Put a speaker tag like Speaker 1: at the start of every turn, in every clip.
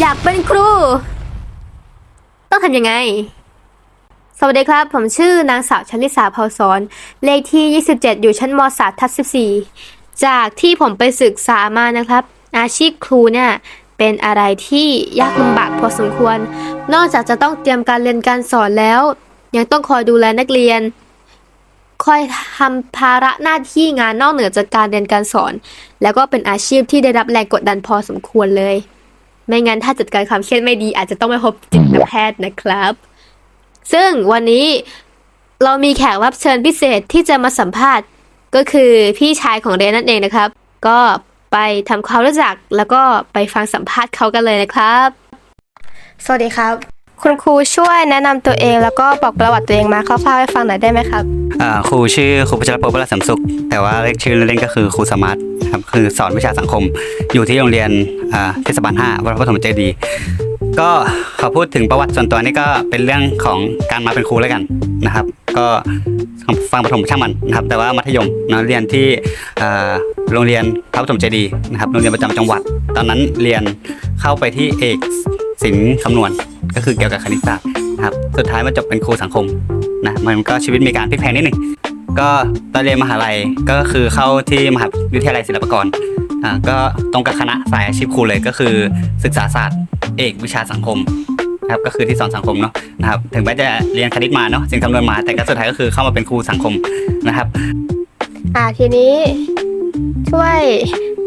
Speaker 1: อยากเป็นครู ต้องทำยังไง สวัสดีครับ ผมชื่อนางสาวชลิสาเผาสอน เลขที่ 27 อยู่ชั้นม 3 ทับ14 จากที่ผมไปศึกษามานะครับ อาชีพครูเนี่ยเป็นอะไรที่ยากลำบากพอสมควร นอกจากจะต้องเตรียมการเรียนการสอนแล้ว ยังต้องคอยดูแลนักเรียน คอยทำภาระหน้าที่งานนอกเหนือจากการเรียนการสอน แล้วก็เป็นอาชีพที่ได้รับแรงกดดันพอสมควรเลย ไม่งั้นถ้าจัดการความเครียดไม่ดี อาจจะต้องไปพบจิตแพทย์นะครับ ซึ่งวันนี้เรามีแขกรับเชิญพิเศษที่จะมาสัมภาษณ์ ก็คือพี่ชายของเรนนั่นเองนะครับ ก็ไปทำความรู้จักแล้วก็ไปฟังสัมภาษณ์เขากันเลยนะครับ สวัสดีครับ คุณครูช่วยแนะนำตัวเองแล้วก็บอกประวัติตัวเองมาคร่าวๆให้ฟังหน่อยได้ไหมครับ
Speaker 2: อ่าครูชื่อครูพัชรพลประหลัดสำสุข แต่ว่าเรียกชื่อเล่นๆก็คือครูสมาร์ทครับคือสอนวิชาสังคม อยู่ที่โรงเรียนอ่าเทศบาล5วัดพระปฐมเจดีย์ก็ขอพูดถึงประวัติส่วนตัวนี่ก็เป็นเรื่องของการมาเป็นครูแล้วกันนะครับ ก็ฟังประถมช่างมันนะครับ แต่ว่ามัธยมเนะเรียนที่อ่าโรงเรียนพระปฐมเจดีย์นะครับโรงเรียนประจำจังหวัด ตอนนั้นเรียนเข้าไปที่เอก ศิลป์คำนวณ ก็คือเกี่ยวกับคณิตศาสตร์นะครับสุดท้ายมาจบเป็นครูสังคมนะมันก็ชีวิตมีการพลิกแพลงนิดหนึ่งก็ตอนเรียนมหาลัยก็คือเข้าที่มหาวิทยาลัยศิลปากรอ่าก็ตรงกับคณะสายอาชีพครูเลยก็คือศึกษาศาสตร์เอกวิชาสังคมครับก็คือที่สอนสังคมเนาะนะครับถึงแม้จะเรียนคณิตมาเนาะสิ่งคำนวณมาแต่ก็สุดท้ายก็คือเข้ามาเป็นครูสังคมนะครับ
Speaker 3: อ่าทีนี้ช่วย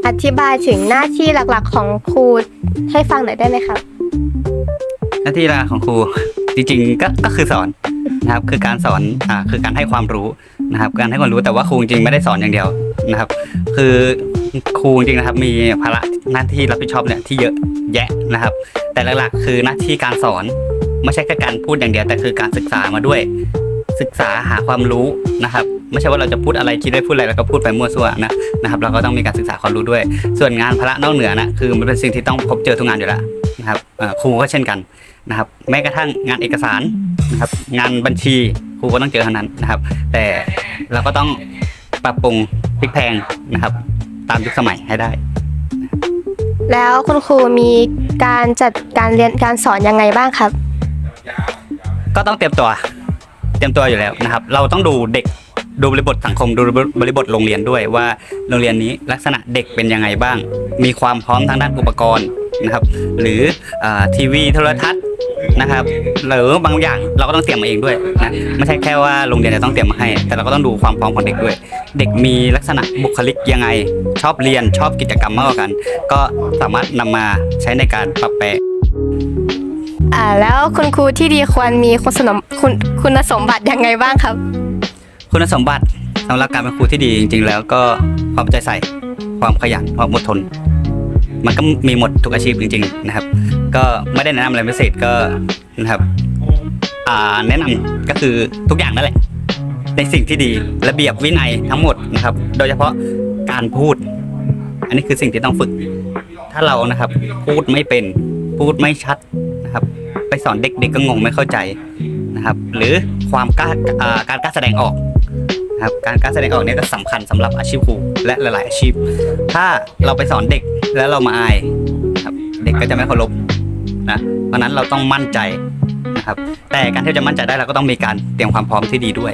Speaker 3: อธิบายถึงหน้าที่หลักๆของครูให้ฟังหน่อยได้ไหมครับ
Speaker 2: หน้าที่หลักของครูจริงๆก็ก็คือสอนนะครับคือการสอนอ่าคือการให้ความรู้นะครับ การให้ความรู้แต่ว่าครูจริงๆไม่ได้สอนอย่างเดียวนะครับ คือครูจริงๆนะครับ มีภาระหน้าที่รับผิดชอบเนี่ยที่เยอะแยะนะครับ แต่หลักๆคือหน้าที่การสอนไม่ใช่แค่การพูดอย่างเดียวแต่คือการศึกษามาด้วย ศึกษาหาความรู้นะครับ ไม่ใช่ว่าเราจะพูดอะไรคิดได้พูดอะไรแล้วก็พูดไปมั่วซั่วนะนะครับ เราก็ต้องมีการศึกษาความรู้ด้วย ส่วนงานภาระนอกเหนือนะคือมันเป็นสิ่งที่ต้องพบเจอทุกงานอยู่แล้ว นะครับเอ่อครูก็เช่นกันนะครับ แม้กระทั่งงานเอกสารนะครับ งานบัญชีครูก็ต้องเจอทั้งนั้นนะครับ แต่เราก็ต้องปรับปรุงพลิกแพลงนะครับ ตามยุคสมัยให้ได้
Speaker 3: แล้วคุณครูมีการจัดการเรียนการสอนยังไงบ้างครับ
Speaker 2: ก็ต้องเตรียมตัว เตรียมตัวอยู่แล้วนะครับ เราต้องดูเด็กดูบริบทสังคมดูบริบทโรงเรียนด้วยว่าโรงเรียนนี้ลักษณะเด็กเป็นยังไงบ้าง มีความพร้อมทางด้านอุปกรณ์ นะครับ หรืออาทีวีโทรทัศน์นะครับหรือบางอย่างเราก็ต้องเตรียมมาเองด้วยนะไม่ใช่แค่ว่าโรงเรียนจะต้องเตรียมมาให้ แต่เราก็ต้องดูความพร้อมของเด็กด้วย เด็กมีลักษณะบุคลิกยังไง ชอบเรียนชอบกิจกรรมมากกว่ากัน ก็สามารถนำมาใช้ในการปรับแปล
Speaker 3: อ่าแล้วคุณครูที่ดีควรมีคุณสมคุณคุณสมบัติยังไงบ้างครับ
Speaker 2: คุณสมบัติสำหรับการเป็นครูที่ดีจริง ๆ แล้วก็ความใจใส่ความขยันความอดทน มันก็มีหมดทุกอาชีพจริง ๆ นะครับ ก็ไม่ได้แนะนำอะไรพิเศษก็นะครับอ่าแนะนำก็คือทุกอย่างนั่นแหละ ในสิ่งที่ดีระเบียบวินัยทั้งหมดนะครับ โดยเฉพาะการพูด อันนี้คือสิ่งที่ต้องฝึก ถ้าเรานะครับ พูดไม่เป็นพูดไม่ชัดนะครับ ไปสอนเด็กๆก็งงไม่เข้าใจนะครับ หรือความกล้าอ่าการกล้าแสดงออกนะครับการกล้าแสดงออกเนี่ยก็สำคัญสำหรับอาชีพครูและหลาย ๆ อาชีพ ถ้าเราไปสอนเด็ก แล้วเรามาอายนะครับ เด็กก็จะไม่เคารพนะเพราะฉะนั้นเราต้องมั่นใจนะครับ แต่การที่จะมั่นใจได้เราก็ต้องมีการเตรียมความพร้อมที่ดีด้วย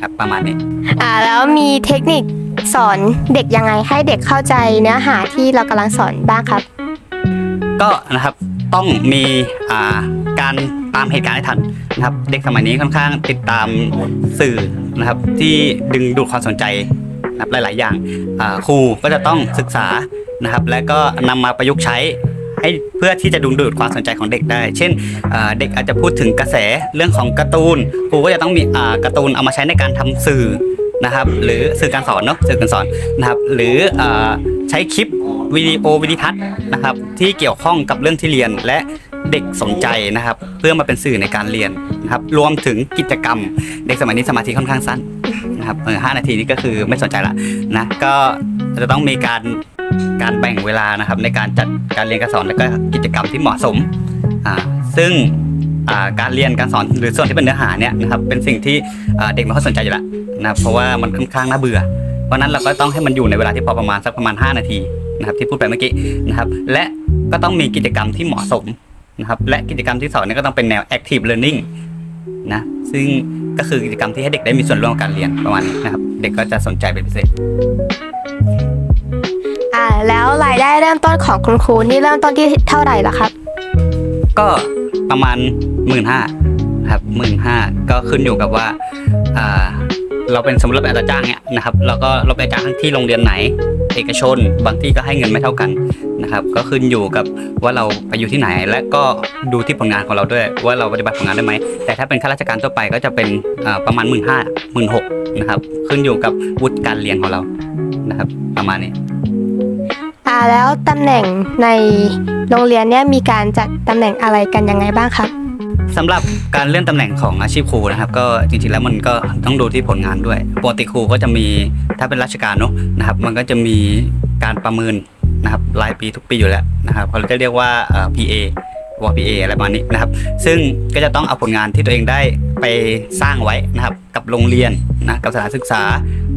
Speaker 2: ครับประมาณนี้
Speaker 3: อ่าแล้วมีเทคนิคสอนเด็กยังไงให้เด็กเข้าใจเนื้อหาที่เรากำลังสอนบ้างครับ
Speaker 2: ก็นะครับต้องมีอ่าการตามเหตุการณ์ให้ทันนะครับ เด็กสมัยนี้ค่อนข้างติดตามสื่อนะครับ ที่ดึงดูดความสนใจ นะครับหลาย ๆ อย่างครูก็จะต้องศึกษานะครับ และก็นำมาประยุกต์ใช้ให้เพื่อที่จะดึงดูดความสนใจของเด็กได้ เช่นเด็กอาจจะพูดถึงกระแสเรื่องของการ์ตูนครูก็จะต้องมีการ์ตูนเอามาใช้ในการทำสื่อนะครับหรือสื่อการสอนเนาะสื่อการสอนนะครับหรืออใช้คลิปวิดีโอวิดีทัศน์นะครับที่เกี่ยวข้องกับเรื่องที่เรียนและเด็กสนใจนะครับ เพื่อมาเป็นสื่อในการเรียนนะครับรวมถึงกิจกรรม เด็กสมัยนี้สมาธิค่อนข้างสั้น นะครับเออห้านาทีนี่ก็คือไม่สนใจละนะก็จะต้องมีการการแบ่งเวลานะครับ ในการจัดการเรียนการสอนแล้วก็กิจกรรมที่เหมาะสมอ่าซึ่งการเรียนการสอนหรือส่วนที่เป็นเนื้อหาเนี่ยนะครับเป็นสิ่งที่เด็กไม่ค่อยสนใจอยู่แล้วนะครับเพราะว่ามันค่อนข้างน่าเบื่อ เพราะนั้นเราก็ต้องให้มันอยู่ในเวลาที่พอประมาณสักประมาณ 5 นาทีนะครับที่พูดไปเมื่อกี้นะครับและก็ต้องมีกิจกรรมที่เหมาะสมนะครับและกิจกรรมที่สองเนี่ยก็ต้องเป็นแนว active learning นะซึ่งก็คือกิจกรรมที่ให้เด็กได้มีส่วนร่วมกับการเรียนประมาณนี้นะครับ เด็กก็จะสนใจเป็นพิเศษ
Speaker 3: อ่าแล้วรายได้เริ่มต้นของคุณครูนี่เริ่มต้นที่เท่าไหร่ล่ะครับ
Speaker 2: ก็ประมาณหมื่นห้าครับหมื่นห้าก็ขึ้นอยู่กับว่าอ่าเราเป็นสมมติเราเป็นอาจารย์จ้างเนี่ยนะครับเราก็เราเป็นอาจารย์ที่โรงเรียนไหน เอกชน บางที่ก็ให้เงินไม่เท่ากัน นะครับ ก็ขึ้นอยู่กับว่าเราไปอยู่ที่ไหน และก็ดูที่ผลงานของเราด้วย ว่าเราปฏิบัติผลงานได้ไหม แต่ถ้าเป็นข้าราชการทั่วไปก็จะเป็นอ่าประมาณหมื่นห้าหมื่นหกนะครับ ขึ้นอยู่กับวุฒิการเรียนของเรานะครับ ประมาณนี้
Speaker 3: อ่าแล้วตำแหน่งในโรงเรียนเนี่ยมีการจัดตำแหน่งอะไรกันยังไงบ้างครับ
Speaker 2: สำหรับการเลื่อนตำแหน่งของอาชีพครูนะครับ ก็จริงๆแล้วมันก็ต้องดูที่ผลงานด้วยปกติครูก็จะมีถ้าเป็นราชการเนาะนะครับ มันก็จะมีการประเมิน นะครับรายปีทุกปีอยู่แล้วนะครับเขาจะเรียกว่าเอ่อ PA ว PA อะไรประมาณนี้นะครับ ซึ่งก็จะต้องเอาผลงานที่ตัวเองได้ไปสร้างไว้นะครับ กับโรงเรียนนะกับสถานศึกษา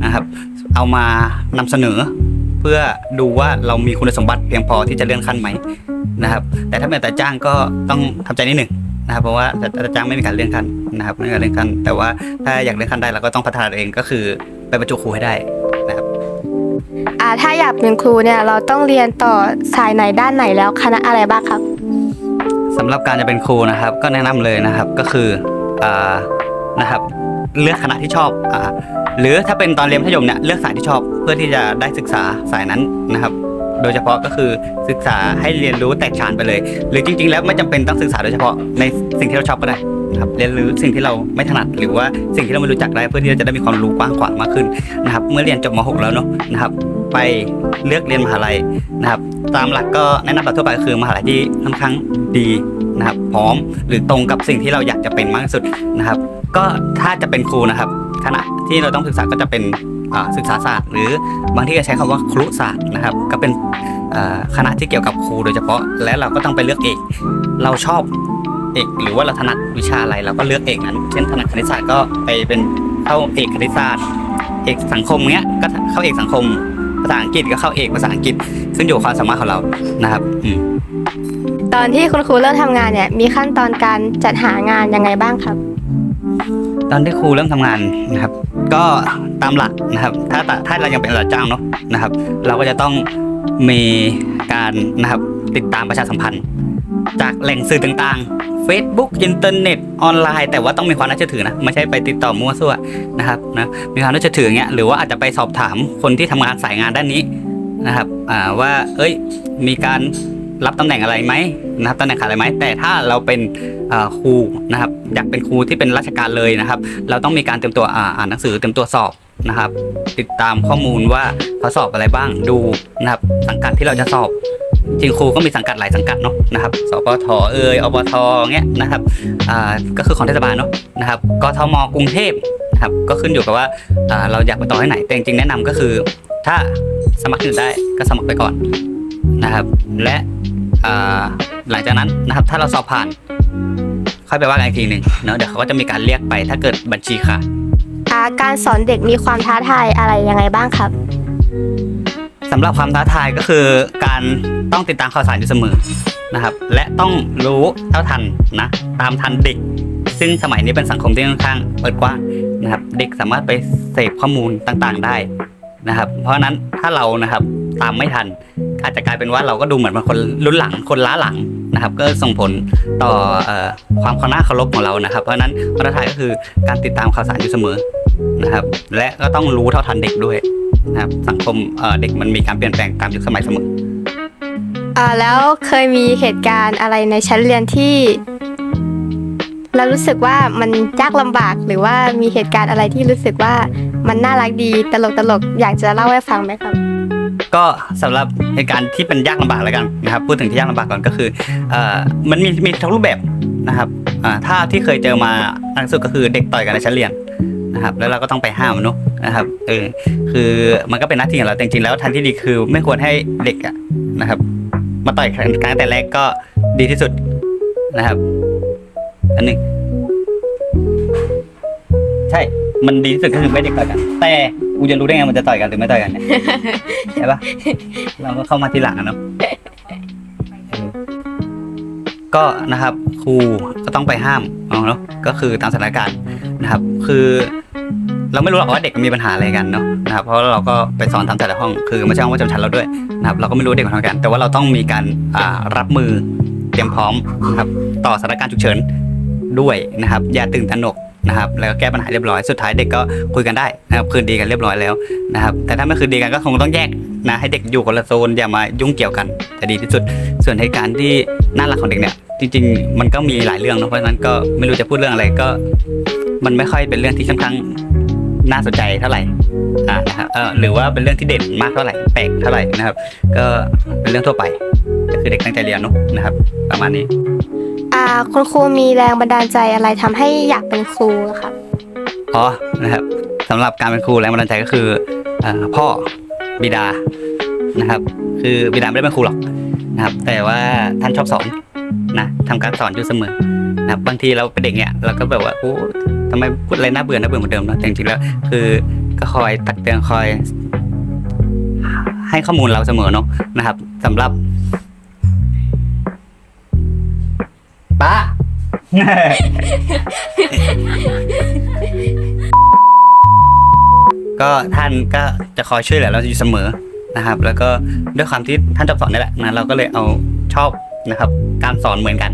Speaker 2: นะครับ เอามานำเสนอ เพื่อดูว่าเรามีคุณสมบัติเพียงพอที่จะเลื่อนขั้นไหมนะครับ แต่ถ้าเป็นแต่จ้างก็ต้องทำใจนิดหนึ่งนะครับ เพราะว่าแต่จ้างไม่มีการเลื่อนขั้นนะครับไม่มีการเลื่อนขั้นแต่ว่าถ้าอยากเลื่อนขั้นได้เราก็ต้องพัฒนาตัวเองก็คือไปบรรจุครูให้ได้นะครับ
Speaker 3: อ่าถ้าอยากเป็นครูเนี่ยเราต้องเรียนต่อสายไหนด้านไหนแล้วคณะอะไรบ้างครับ
Speaker 2: สำหรับการจะเป็นครูนะครับ ก็แนะนำเลยนะครับก็คืออ่านะครับเลือกคณะที่ชอบอ่าหรือถ้าเป็นตอนเรียนมัธยมเนี่ยเลือกสายที่ชอบเพื่อที่จะได้ศึกษาสายนั้นนะครับ โดยเฉพาะก็คือศึกษาให้เรียนรู้แตกฉานไปเลย หรือจริง ๆ แล้วไม่จำเป็นต้องศึกษาโดยเฉพาะในสิ่งที่เราชอบก็ได้ นะครับเรียนรู้สิ่งที่เราไม่ถนัดหรือว่าสิ่งที่เราไม่รู้จักได้เพื่อที่เราจะได้มีความรู้กว้างขวางมากขึ้นนะครับ เมื่อเรียนจบม .6 แล้วเนาะนะครับ ไปเลือกเรียนมหาลัยนะครับ ตามหลักก็แนะนำแบบทั่วไปก็คือมหาลัยที่ค่อนข้างดีนะครับ พร้อมหรือตรงกับสิ่งที่เราอยากจะเป็นมากที่สุดนะครับ ก็ถ้าจะเป็นครูนะครับคณะที่เราต้องศึกษาก็จะเป็นศึกษาศาสตร์ หรือบางที่ก็ใช้คำว่าครุศาสตร์นะครับ ก็เป็นคณะที่เกี่ยวกับครูโดยเฉพาะและเราก็ต้องไปเลือกเอก เราชอบ เอกหรือว่าเราถนัดวิชาอะไรเราก็เลือกเอกนั้น เช่นถนัดคณิตศาสตร์ก็ไปเป็นเข้าเอกคณิตศาสตร์ เอกสังคมเงี้ยก็เข้าเอกสังคมภาษาอังกฤษก็เข้าเอกภาษาอังกฤษขึ้นอยู่กับความสามารถของเรานะครับอืม
Speaker 3: ตอนที่คุณครูเริ่มทำงานเนี่ยมีขั้นตอนการจัดหางานยังไงบ้างครับ
Speaker 2: ตอนที่ครูเริ่มทำงานนะครับ ก็ตามหลักนะครับ ถ้าถ้าเรายังเป็นอาจ้างเนาะนะครับ เราก็จะต้องมีการนะครับติดตามประชาสัมพันธ์ จากแหล่งสื่อต่างๆ Facebook อินเทอร์เน็ตออนไลน์แต่ว่าต้องมีความน่าเชื่อถือนะ ไม่ใช่ไปติดต่อมั่วซั่วนะครับนะมีความน่าเชื่อถืออย่างเงี้ยหรือว่าอาจจะไปสอบถามคนที่ทำงานสายงานด้านนี้นะครับว่าเอ้ยมีการรับตำแหน่งอะไรไหมนะครับตำแหน่งขาดอะไรไหมแต่ถ้าเราเป็นครูนะครับอยากเป็นครูที่เป็นราชการเลยนะครับ เราต้องมีการเตรียมตัวอ่าอ่านหนังสือเตรียมตัวสอบนะครับ ติดตามข้อมูลว่าเขาสอบอะไรบ้างดูนะครับสังกัดที่เราจะสอบ จริงครูก็มีสังกัดหลายสังกัดเนาะนะครับสปทเอยอบทเงี้ยนะครับอ่าก็คือของเทศบาลเนาะนะครับกทมกรุงเทพนะครับก็ขึ้นอยู่กับว่าอ่าเราอยากไปต่อที่ไหนแต่จริงๆแนะนำก็คือ ถ้าสมัครที่อื่นได้ก็สมัครไปก่อนนะครับ และอ่าหลังจากนั้นนะครับถ้าเราสอบผ่านค่อยไปว่ากันอีกทีหนึ่งเนาะเดี๋ยวเขาก็จะมีการเรียกไปถ้าเกิดบัญชีขาด
Speaker 3: อ่าการสอนเด็กมีความท้าทายอะไรยังไงบ้างครับ
Speaker 2: สำหรับความท้าทายก็คือการ ต้องติดตามข่าวสารอยู่เสมอนะครับ และต้องรู้เท่าทันนะ ตามทันเด็ก ซึ่งสมัยนี้เป็นสังคมที่ค่อนข้างเปิดกว้างนะครับ เด็กสามารถไปเสพข้อมูลต่างๆได้นะครับ เพราะนั้นถ้าเรานะครับตามไม่ทัน อาจจะกลายเป็นว่าเราก็ดูเหมือนเป็นคนรุ่นหลังคนล้าหลังนะครับ ก็ส่งผลต่ออความเคารพเคารพของเรานะครับ เพราะนั้นวามท้าทายก็คือการติดตามข่าวสารอยู่เสมอนะครับ และก็ต้องรู้เท่าทันเด็กด้วยนะครับสังคมเเด็กมันมีการเปลี่ยนแปลงตามยุคสมัยเสมอ
Speaker 3: อ่าแล้วเคยมีเหตุการณ์อะไรในชั้นเรียนที่ เรารู้สึกว่ามันยากลำบากหรือว่ามีเหตุการณ์อะไรที่รู้สึกว่ามันน่ารักดีตลกตลกๆอยากจะเล่าให้ฟังไหมครับ
Speaker 2: ก็สำหรับเหตุการณ์ที่เป็นยากลำบากแล้วกันนะครับพูดถึงที่ยากลำบากก่อนก็คือเอ่อมันมีมีทุกรูปแบบนะครับอ่าถ้าที่เคยเจอมาอันสุดก็คือเด็กต่อยกันในชั้นเรียนนะครับ แล้วเราก็ต้องไปห้ามนเนอะนะครับเออคือมันก็เป็นหน้าที่ของเราแต่จริงๆแล้วทันที่ดีคือไม่ควรให้เด็กอะนะครับ มาต่อยกันตั้งแต่แรกก็ดีที่สุดนะครับ อันหนึงใช่ มันดีที่สุดก็คือไม่เด็กต่อยกัน แต่กูจะรู้ได้ไงมันจะต่อยกันหรือไม่ต่อยกันเนี่ยใช่ปะเราก็เข้ามาทีหลังอะเนาะเออก็นะครับ ครูก็ต้องไปห้ามเอาเนาะก็คือตามสถานการณ์นะครับ คือ เราไม่รู้หรอกว่าเด็กมีปัญหาอะไรกันเนาะนะครับเพราะเราก็ไปสอนตามแต่ละห้องคือไม่ใช่ห้องประจำชั้นเราด้วยนะครับเราก็ไม่รู้เด็กมันทำกัน แต่ว่าเราต้องมีการรับมือเตรียมพร้อมนะครับต่อสถานการณ์ฉุกเฉินด้วยนะครับ อย่าตื่นตระหนกนะครับแล้วก็แก้ปัญหาเรียบร้อยสุดท้ายเด็กก็คุยกันได้นะครับคืนดีกันเรียบร้อยแล้วนะครับแต่ถ้าไม่คืนดีกันก็คงต้องแยกนะให้เด็กอยู่คนละโซนอย่ามายุ่งเกี่ยวกันจะดีที่สุด ส่วนเหตุการณ์ที่น่ารักของเด็กเนี่ยจริง ๆ มันก็มีหลายเรื่องเนอะเพราะฉะนั้นก็ไม่รู้จะพูดเรื่องอะไรก็ มันไม่ค่อยเป็นเรื่องที่ค่อนข้าง น่าสนใจเท่าไหร่อ่านะครับเออหรือว่าเป็นเรื่องที่เด่นมากเท่าไหร่แปลกเท่าไหร่นะครับ ก็เป็นเรื่องทั่วไปก็คือเด็กตั้งใจเรียนเนอะนะครับ ประมาณนี้
Speaker 3: อ่าคุณครูมีแรงบันดาลใจอะไรทำให้อยากเป็นครูอะครับ
Speaker 2: อ๋อนะครับสำหรับการเป็นครูแรงบันดาลใจก็คือเอ่อพ่อบิดานะครับ คือบิดาไม่ได้เป็นครูหรอกนะครับ แต่ว่าท่านชอบสอนนะทำการสอนอยู่เสมอ นะครับบางทีเราเป็นเด็กเนี่ยเราก็แบบว่าโอ้ทำไมพูดอะไรน่าเบื่อน่าเบื่อเหมือนเดิมเนอะแต่จริงๆแล้วคือก็คอยตักเตือนคอย ให้ข้อมูลเราเสมอเนาะนะครับสำหรับป้าก็ท่านก็จะคอยช่วยเหลือเราอยู่เสมอนะครับ แล้วก็ด้วยความที่ท่านชอบสอนนี่แหละนะเราก็เลยเอาชอบนะครับ การสอนเหมือนกัน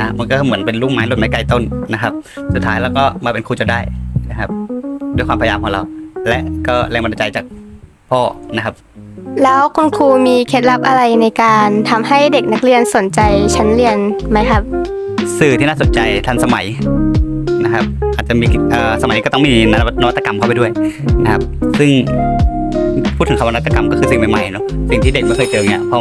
Speaker 2: นะมันก็เหมือนเป็นลูกไม้หล่นไม้ไกลต้นนะครับ สุดท้ายแล้วก็มาเป็นครูจะได้นะครับ ด้วยความพยายามของเรา และก็แรงบันดาลใจจากพ่อนะครับ
Speaker 3: แล้วคุณครูมีเคล็ดลับอะไรในการทำให้เด็กนักเรียนสนใจชั้นเรียนไหมครับ
Speaker 2: สื่อที่น่าสนใจทันสมัยนะครับ อาจจะมีเอ่อสมัยนี้ก็ต้องมีนวัตกรรมเข้าไปด้วยนะครับ ซึ่ง พูดถึงคำว่านวัตกรรมก็คือสิ่งใหม่ๆเนาะสิ่งที่เด็กไม่เคยเจอเนี่ยพอ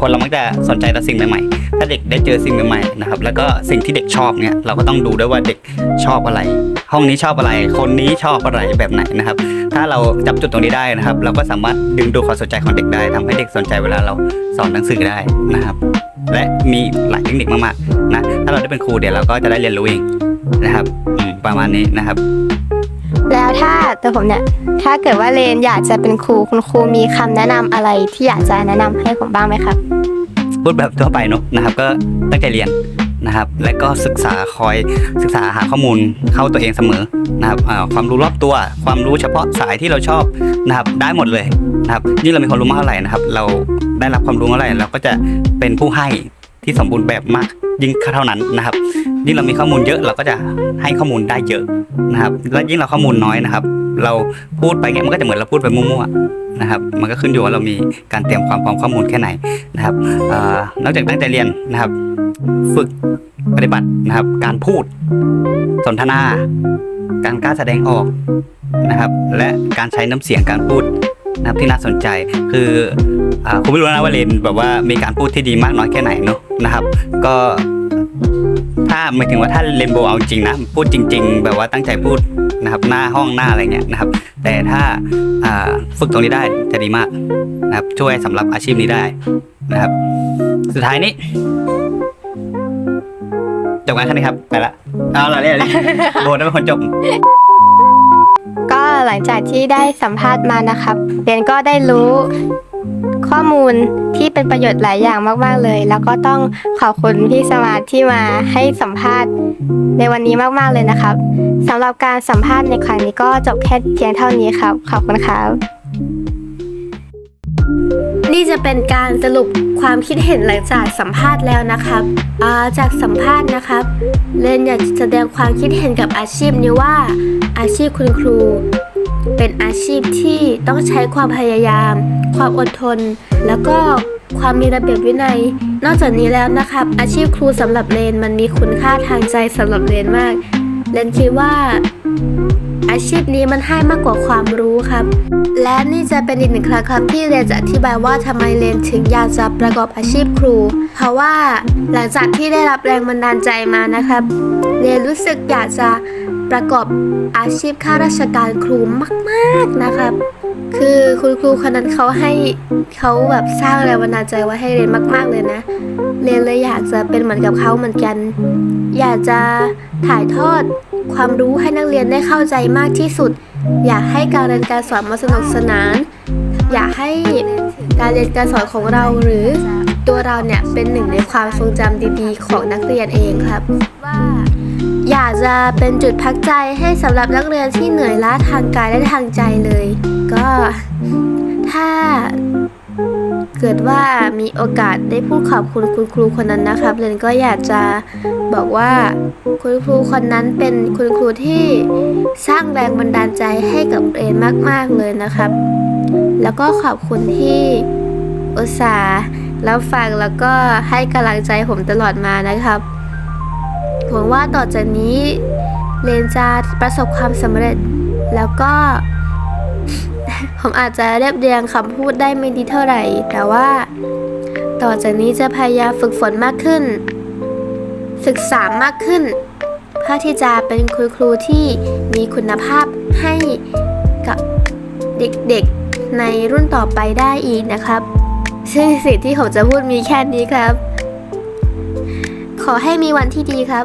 Speaker 2: คนเรามักจะสนใจแต่สิ่งใหม่ๆ ถ้าเด็กได้เจอสิ่งใหม่ๆนะครับแล้วก็สิ่งที่เด็กชอบเนี่ยเราก็ต้องดูด้วยว่าเด็กชอบอะไร ห้องนี้ชอบอะไร คนนี้ชอบอะไรแบบไหนนะครับ ถ้าเราจับจุดตรงนี้ได้นะครับ เราก็สามารถดึงดูความสนใจของเด็กได้ทำให้เด็กสนใจเวลาเราสอนหนังสือได้นะครับ และมีหลายเทคนิคมากๆนะถ้าเราได้เป็นครูเดี๋ยวเราก็จะได้เรียนรู้เองนะครับประมาณนี้นะครับ
Speaker 3: แล้วถ้าตัวผมเนี่ยถ้าเกิดว่าเรนอยากจะเป็นครูคุณครูมีคำแนะนำอะไรที่อยากจะแนะนำให้ผมบ้างไหมครับ
Speaker 2: พูดแบบทั่วไปเนอะนะครับ ก็ตั้งใจเรียนนะครับ และก็ศึกษาคอยศึกษาหาข้อมูลเข้าตัวเองเสมอนะครับอ่าความรู้รอบตัว ความรู้เฉพาะสายที่เราชอบนะครับ ได้หมดเลยนะครับยิ่งเรามีความรู้มากเท่าไหร่นะครับ เราได้รับความรู้เท่าไหร่เราก็จะเป็นผู้ให้ที่สมบูรณ์แบบมากยิ่งเท่านั้นนะครับ ยิ่งเรามีข้อมูลเยอะเราก็จะให้ข้อมูลได้เยอะนะครับ และยิ่งเราข้อมูลน้อยนะครับ เราพูดไปเงี้ยมันก็จะเหมือนเราพูดไปมั่วๆนะครับ มันก็ขึ้นอยู่ว่าเรามีการเตรียมความพร้อมข้อมูลแค่ไหนนะครับออนอกจากตั้งใจเรียนนะครับ ฝึกปฏิบัตินะครับ การพูด สนทนา การกล้าแสดงออกนะครับ และการใช้น้ำเสียงการพูดนะครับที่น่าสนใจคืออคุณไม่รู้นะว่าเรนแบบว่ามีการพูดที่ดีมากน้อยแค่ไหนเนอะนะครับ ก็าหมายถึงว่าถ้าเรนโบว์เอาจริงนะพูดจริง ๆ แบบว่าตั้งใจพูดนะครับหน้าห้องหน้าอะไรเงี้ยนะครับ แต่ถ้าฝึกตรงนี้ได้จะดีมากนะครับ ช่วยสำหรับอาชีพนี้ได้นะครับ สุดท้ายนี้จบกันแค่นี้ครับไปละเอาละเรียโบนเป็นคนจบ
Speaker 3: ก็หลังจากที่ได้สัมภาษณ์มานะครับเรียนก็ได้รู้ ข้อมูลที่เป็นประโยชน์หลายอย่างมาก ๆ เลย แล้วก็ต้องขอบคุณพี่สมาร์ทที่มาให้สัมภาษณ์ในวันนี้มาก ๆ เลยนะครับสำหรับการสัมภาษณ์ในครั้งนี้ก็จบแค่เพียงเท่านี้ครับ ขอบคุณครับ
Speaker 1: นี่จะเป็นการสรุปความคิดเห็นหลังจากสัมภาษณ์แล้วนะครับาจากสัมภาษณ์นะครับเรนอยากจะแสดงความคิดเห็นกับอาชีพนี้ว่า อาชีพคุณครู เป็นอาชีพที่ต้องใช้ความพยายาม ความอดทน แล้วก็ความมีระเบียบวินัย นอกจากนี้แล้วนะครับ อาชีพครูสำหรับเรนมันมีคุณค่าทางใจสำหรับเรนมากเรนคิดว่าอาชีพนี้มันให้มากกว่าความรู้ครับ และนี่จะเป็นอีกหนึ่งครั้งครับที่เรนจะอธิบายว่าทำไมเรนถึงอยากจะประกอบอาชีพครู เพราะว่าหลังจากที่ได้รับแรงบันดาลใจมานะครับ เรนรู้สึกอยากจะ ประกอบอาชีพข้าราชการครูมากๆนะครับคือคุณครูคนนั้นเขาให้เขาแบบสร้างแรงบันดาลใจไว้ให้เรียนมาก ๆเลยนะ เรียนเลยอยากจะเป็นเหมือนกับเขาเหมือนกัน อยากจะถ่ายทอดความรู้ให้นักเรียนได้เข้าใจมากที่สุด อยากให้การเรียนการสอนมาสนุกสนาน อยากให้การเรียนการสอนของเราหรือตัวเราเนี่ยเป็นหนึ่งในความทรงจำดีๆ ของนักเรียนเองครับว่า อยากจะเป็นจุดพักใจให้สำหรับนักเรียนที่เหนื่อยล้าทางกายและทางใจเลย ก็ถ้าเกิดว่ามีโอกาสได้พูดขอบคุณคุณครูคนนั้นนะครับเรนก็อยากจะบอกว่าคุณครูคนนั้นเป็นคุณครูที่สร้างแรงบันดาลใจให้กับเรนมาก ๆเลยนะครับ แล้วก็ขอบคุณที่อุตส่าห์รับฟังแล้วก็ให้กำลังใจผมตลอดมานะครับ หวังว่าต่อจากนี้เรนจะประสบความสำเร็จ แล้วก็ ผมอาจจะเรียบเรียงคำพูดได้ไม่ดีเท่าไหร่ แต่ว่า ต่อจากนี้จะพยายามฝึกฝนมากขึ้น ศึกษามากขึ้น เพื่อที่จะเป็นคุณครูที่มีคุณภาพให้กับเด็กๆในรุ่นต่อไปได้อีกนะครับซึ่งสิ่งที่ผมจะพูดมีแค่นี้ครับ ขอให้มีวันที่ดีครับ